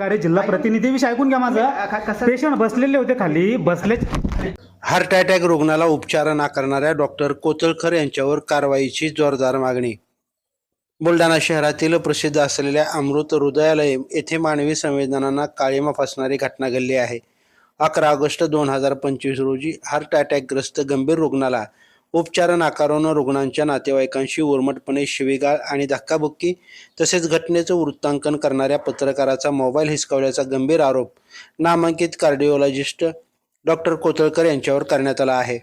अरे जिल्हा प्रतिनिधी विषय ऐकून घ्या माझं. पेशंट बसलेले होते खाली बसले हार्ट अटॅक रुग्णाला उपचार नाकारणाऱ्या डॉक्टर कोतळकर यांच्यावर कारवाईची जोरदार मागणी. बुलढाणा शहरातील प्रसिद्ध असलेल्या अमृत हृदयालय येथे मानवी संवेदनांना काळीमा फासणारी घटना घडली आहे. अकरा ऑगस्ट दोन हजार पंचवीस रोजी हार्ट अटॅकग्रस्त गंभीर रुग्णाला उपचार नाकारून रुग्णांच्या नातेवाईकांशी उर्मटपणे शिवीगाळ आणि धक्काबुक्की तसेच घटनेचं वृत्तांकन करणाऱ्या पत्रकाराचा मोबाईल हिसकावल्याचा गंभीर आरोप नामांकित कार्डिओलॉजिस्ट डॉक्टर कोतळकर यांच्यावर करण्यात आला आहे.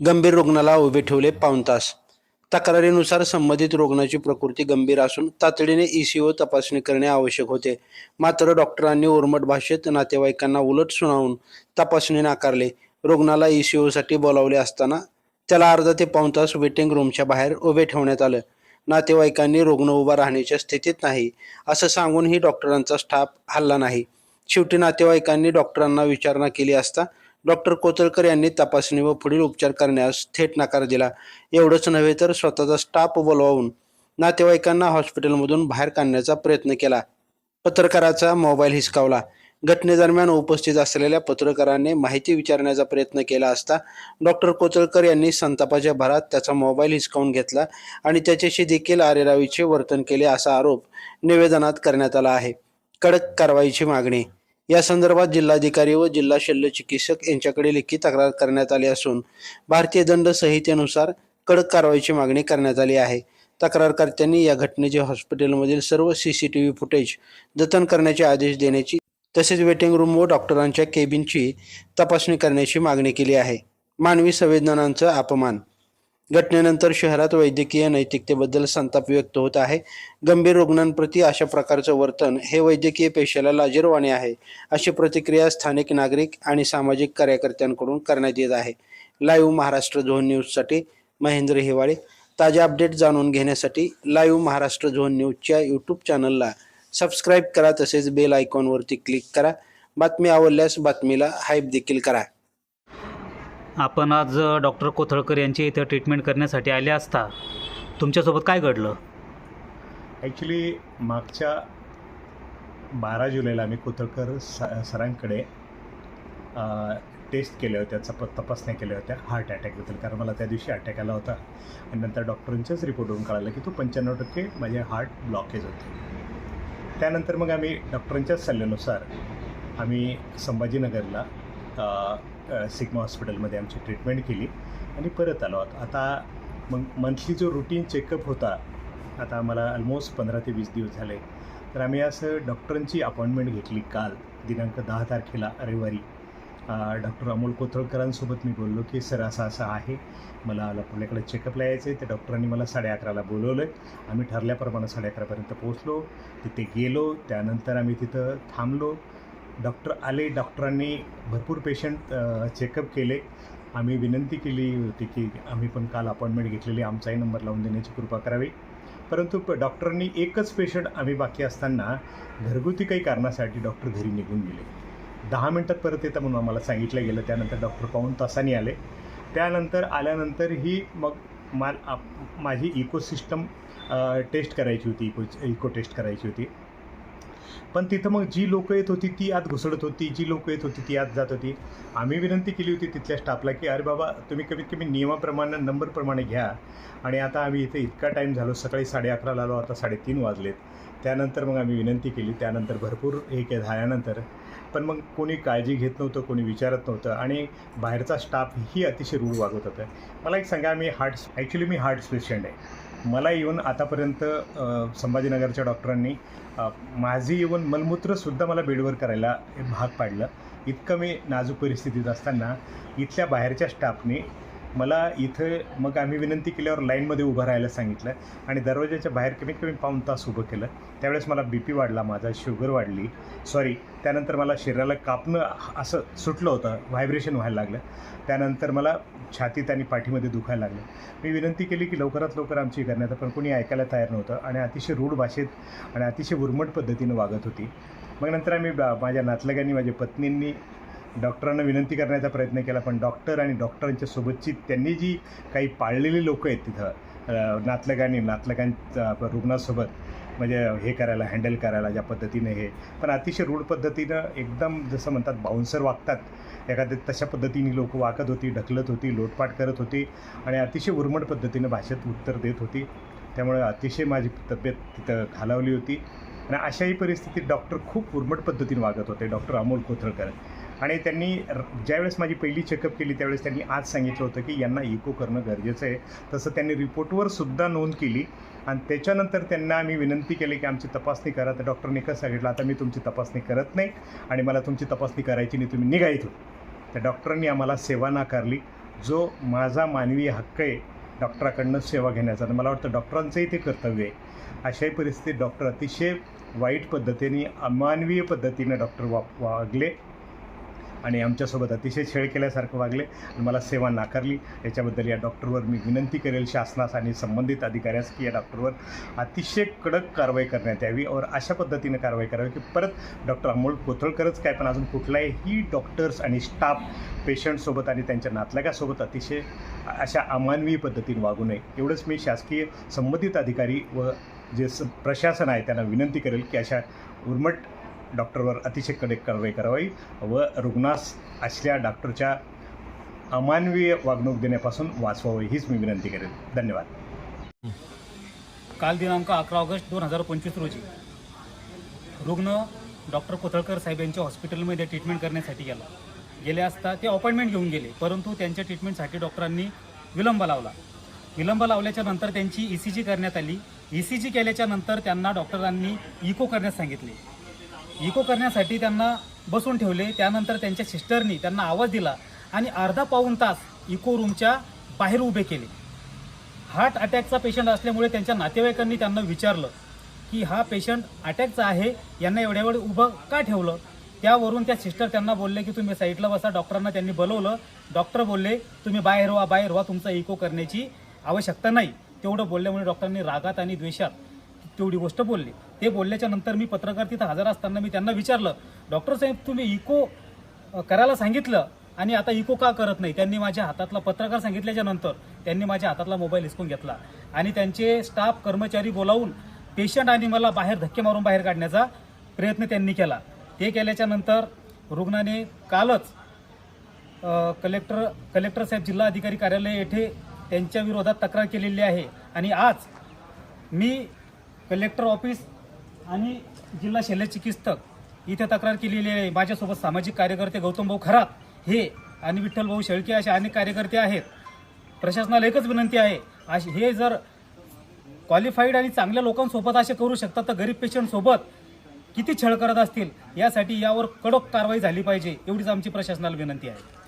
गंभीर रुग्णाला उभे ठेवले पाऊण तास. तक्रारीनुसार संबंधित रुग्णाची प्रकृती गंभीर असून तातडीने ईसीओ तपासणी करणे आवश्यक होते. मात्र डॉक्टरांनी उर्मट भाषेत नातेवाईकांना उलट सुनावून तपासणी नाकारली. रुग्णाला ईसीओसाठी बोलावले असताना त्याला अर्धा ते पाऊण तास वेटिंग रूमच्या बाहेर उभे ठेवण्यात आलं. नातेवाईकांनी रुग्ण उभा राहण्याच्या स्थितीत नाही असं सांगूनही डॉक्टरांचा स्टाफ हल्ला नाही. शेवटी नातेवाईकांनी डॉक्टरांना विचारणा केली असता डॉक्टर कोतळकर यांनी तपासणी व पुढील उपचार करण्यास थेट नकार दिला. एवढंच नव्हे तर स्वतःचा स्टाफ बोलवून नातेवाईकांना हॉस्पिटलमधून बाहेर काढण्याचा प्रयत्न केला. पत्रकाराचा मोबाईल हिसकावला. घटनेदरम्यान उपस्थित असलेल्या पत्रकाराने माहिती विचारण्याचा प्रयत्न केला असता डॉक्टर कोचळकर यांनी संतापाच्या भरात त्याचा मोबाईल हिसकावून घेतला आणि त्याच्याशी देखील आरेरावीचे वर्तन केले असा आरोप निवेदनात करण्यात आला आहे. कडक कारवाईची मागणी. या संदर्भात जिल्हाधिकारी व जिल्हा शल्य चिकित्सक यांच्याकडे लेखी तक्रार करण्यात आली असून भारतीय दंड संहितेनुसार कडक कारवाईची मागणी करण्यात आली आहे. तक्रारकर्त्यांनी या घटनेचे हॉस्पिटलमधील सर्व C C T V footage जतन करण्याचे आदेश देण्याची तसेच वेटिंग रूम व डॉक्टरांच्या केबिनची तपासणी करण्याची मागणी केली आहे. मानवी संवेदनांचा अपमान. घटनेनंतर शहरात वैद्यकीय नैतिकतेबद्दल संताप व्यक्त होत आहे. गंभीर रुग्णांप्रती अशा प्रकारचं वर्तन हे वैद्यकीय पेशाला लाजीरवाणे आहे अशी प्रतिक्रिया स्थानिक नागरिक आणि सामाजिक कार्यकर्त्यांकडून करण्यात येत आहे. लाईव्ह महाराष्ट्र झोन न्यूजसाठी महेंद्र हिवाळे. ताज्या अपडेट जाणून घेण्यासाठी लाईव्ह महाराष्ट्र झोन न्यूजच्या यूट्यूब चॅनलला सबस्क्राईब करा तसेच बेल आयकॉनवरती क्लिक करा. बातमी आवडल्यास बातमीला हाईप देखील करा. आपण आज डॉक्टर कोथळकर यांची इथं ट्रीटमेंट करण्यासाठी आले असता तुमच्यासोबत काय घडलं? ॲक्च्युली मागच्या बारा जुलैला आम्ही कोतळकर स सरांकडे टेस्ट केल्या होत्या चप तपासण्या केल्या होत्या हार्ट अटॅकबद्दल कारण मला त्या दिवशी अटॅक आला होता. आणि नंतर डॉक्टरांच्याच रिपोर्टवरून कळालं की तो पंच्याण्णव टक्के माझे हार्ट ब्लॉकेज होते. त्यानंतर मग आम्ही डॉक्टरांच्याच सल्ल्यानुसार आम्ही संभाजीनगरला सिग्मा हॉस्पिटलमध्ये आमची ट्रीटमेंट केली आणि परत आलो. आहोत आता मग मंथली जो रुटीन चेकअप होता आता मला ऑलमोस्ट पंधरा ते वीस दिवस झाले. तर आम्ही असं डॉक्टरांची अपॉइंटमेंट घेतली काल दिनांक दहा तारखेला रविवारी. डॉक्टर अमोल कोथळकरांसोबत मी बोललो की सर असं असं आहे. मला आपल्याकडे चेकअपला यायचं आहे त्या डॉक्टरांनी मला साडे अकराला बोलवलं आहे आम्ही ठरल्याप्रमाणे साडे अकरापर्यंत पोहोचलो. तिथे गेलो. त्यानंतर आम्ही तिथं थांबलो. डॉक्टर आले. डॉक्टरांनी भरपूर पेशंट चेकअप केले. आम्ही विनंती केली होती की आम्ही पण काल अपॉइंटमेंट घेतलेली. आमचाही नंबर लावून देण्याची कृपा करावी. परंतु प- डॉक्टरांनी एकच पेशंट आम्ही बाकी असताना घरगुती काही कारणासाठी डॉक्टर घरी निघून गेले. दहा मिनटात परत येतं म्हणून आम्हाला सांगितलं गेलं. त्यानंतर डॉक्टर पाहून तासाने आले. त्यानंतर आल्यानंतर ही मग माल आप- माझी इकोसिस्टम टेस्ट करायची होती इको इको टेस्ट करायची होती. पण तिथं मग जी लोकं येत होती ती आत घुसळत होती जी लोकं येत होती ती आत जात होती. आम्ही विनंती केली होती तिथल्या स्टाफला की अरे बाबा तुम्ही कमीत कमी नियमाप्रमाणे नंबरप्रमाणे घ्या. आणि आता आम्ही इथे इतका टाईम झालो सकाळी साडे अकराला आलो आता साडेतीन वाजलेत. त्यानंतर मग आम्ही विनंती केली. त्यानंतर भरपूर हे के झाल्यानंतर पण मग कोणी काळजी घेत नव्हतं कोणी विचारत नव्हतं आणि बाहेरचा स्टाफ ही अतिशय रूढ वागत होतं. मला एक सांगा मी हार्ट ॲक्च्युली मी हार्ट पेशंट आहे. मला येऊन आतापर्यंत संभाजीनगरच्या डॉक्टरांनी माझी येऊन मलमूत्रसुद्धा मला बेडवर करायला भाग पाडलं. इतकं मी नाजूक परिस्थितीत असताना इथल्या बाहेरच्या स्टाफने मला इथं मग आम्ही विनंती केल्यावर लाईनमध्ये उभं राहायला सांगितलं आणि दरवाजाच्या बाहेर कमीत कमी पाऊण तास उभं केलं. त्यावेळेस मला बी पी वाढला माझा शुगर वाढली. सॉरी त्यानंतर मला शरीराला कापणं असं सुटलं होतं व्हायब्रेशन व्हायला लागलं. त्यानंतर मला छातीत आणि पाठीमध्ये दुखायला लागलं. मी विनंती केली की लवकरात लवकर आमची करण्यात पण कोणी ऐकायला तयार नव्हतं आणि अतिशय रूढ भाषेत आणि अतिशय उर्मट पद्धतीनं वागत होती. मग नंतर आम्ही बा- माझ्या नातलगांनी माझ्या पत्नींनी डॉक्टरांना विनंती करण्याचा प्रयत्न केला पण डॉक्टर आणि डॉक्टरांच्या सोबतची त्यांनी जी काही पाळलेली लोकं आहेत तिथं नातलगांनी नातलगांच्या रुग्णासोबत म्हणजे हे करायला हँडल करायला ज्या पद्धतीने हे पण अतिशय रूढ पद्धतीनं एकदम जसं म्हणतात बाउन्सर वागतात. एखाद्या तशा पद्धतीने लोक वागत होती ढकलत होती लोटपाट करत होती आणि अतिशय उर्मट पद्धतीनं भाषेत उत्तर देत होती. त्यामुळे अतिशय माझी तब्येत तिथं खालावली होती. आणि अशाही परिस्थितीत डॉक्टर खूप उर्मट पद्धतीने वागत होते. डॉक्टर अमोल कोथळकर. आणि त्यांनी र- ज्यावेळेस माझी पहिली चेकअप केली त्यावेळेस त्यांनी आज सांगितलं होतं की यांना इको करणं गरजेचं आहे. तसं त्यांनी रिपोर्टवर सुद्धा नोंद केली. आणि त्याच्यानंतर त्यांना आम्ही विनंती केली की आमची तपासणी करा. तर डॉक्टरने कसं सांगितलं आता मी तुमची तपासणी करत नाही आणि मला तुमची तपासणी करायची नाही तुम्ही निघा इथून. तर डॉक्टरांनी आम्हाला सेवा नाकारली. जो माझा मानवी हक्क आहे डॉक्टराकडनं सेवा घेण्याचा. मला वाटतं डॉक्टरांचंही ते कर्तव्य आहे. अशाही परिस्थितीत डॉक्टर अतिशय वाईट पद्धतीने अमानवीय पद्धतीने डॉक्टर वा वागले. आणि आमच्यासोबत अतिशय छेड केल्यासारखं वागले आणि मला सेवा नाकारली. याच्याबद्दल या डॉक्टरवर मी विनंती करेल शासनास आणि संबंधित अधिकाऱ्यास की या डॉक्टरवर अतिशय कडक कारवाई करण्यात यावी और अशा पद्धतीनं कारवाई करावी की परत डॉक्टर अमोल कोथळकरच काय पण अजून कुठलाही डॉक्टर्स आणि स्टाफ पेशंटसोबत आणि त्यांच्या नातलगासोबत अतिशय अशा अमानवी पद्धतीने वागू नये. एवढंच मी शासकीय संबंधित अधिकारी व जे स प्रशासन आहे त्यांना विनंती करेल की अशा उर्मट डॉक्टरवर अतिशय कडक कारवाई करावी व रुग्णास असल्या डॉक्टरच्या अमानवीय वागणूक देण्यापासून वाचवावी हीच मी विनंती करेन. धन्यवाद. काल दिनांक अकरा ऑगस्ट दोन हजार पंचवीस रोजी रुग्ण डॉक्टर कोथळकर साहेब यांच्या हॉस्पिटलमध्ये ट्रीटमेंट करण्यासाठी गेला. गेले असता ते अपॉइंटमेंट घेऊन गेले परंतु त्यांच्या ट्रीटमेंटसाठी डॉक्टरांनी विलंब लावला. विलंब लावल्याच्या नंतर त्यांची ई सी जी करण्यात आली. ई सी जी केल्याच्यानंतर त्यांना डॉक्टरांनी इको करण्यास सांगितले. इको करण्यासाठी त्यांना बसून ठेवले. त्यानंतर त्यांच्या सिस्टरनी त्यांना आवाज दिला आणि अर्धा पाऊण तास इको रूमच्या बाहेर उभे केले. हार्ट अटॅकचा पेशंट असल्यामुळे त्यांच्या नातेवाईकांनी त्यांना विचारलं की हा पेशंट अटॅकचा आहे. यांना एवढ्या वेळ उभं का ठेवलं? त्यावरून त्या सिस्टर त्यांना बोलले की तुम्ही साईडला बसा. डॉक्टरांना त्यांनी बोलवलं. डॉक्टर बोलले तुम्ही बाहेर व्हा बाहेर व्हा. तुमचा इको करण्याची आवश्यकता नाही. तेवढं बोलल्यामुळे डॉक्टरांनी रागात आणि द्वेषात तेवढी गोष्ट बोलली. ते बोलल्याच्या नंतर मी पत्रकार तिथं हजर असताना मी त्यांना विचारलं डॉक्टर साहेब तुम्ही इको करायला सांगितलं आणि आता इको का करत नाही? त्यांनी माझ्या हातातला पत्रकार सांगितल्याच्या नंतर त्यांनी माझ्या हातातला मोबाईल हिसकून घेतला आणि त्यांचे स्टाफ कर्मचारी बोलावून पेशंट आणि मला बाहेर धक्के मारून बाहेर काढण्याचा प्रयत्न त्यांनी केला. ते केल्याच्यानंतर रुग्णाने कालच कलेक्टर कलेक्टर साहेब जिल्हा अधिकारी कार्यालय येथे त्यांच्या विरोधात तक्रार केलेली आहे आणि आज मी कलेक्टर ऑफिस आणि जिल्हा शल्यचिकित्सक इथे तक्रार केलेली आहे. माझ्यासोबत सामाजिक कार्यकर्ते गौतम भाऊ खरात हे आणि विठ्ठल भाऊ शेळके असे अनेक कार्यकर्ते आहेत. प्रशासनाला एकच विनंती आहे. अश- हे जर क्वालिफाईड आणि चांगल्या लोकांसोबत असे करू शकतात तर गरीब पेशंटसोबत किती छळ करत असतील यासाठी यावर कडक कारवाई झाली पाहिजे एवढीच आमची प्रशासनाला विनंती आहे.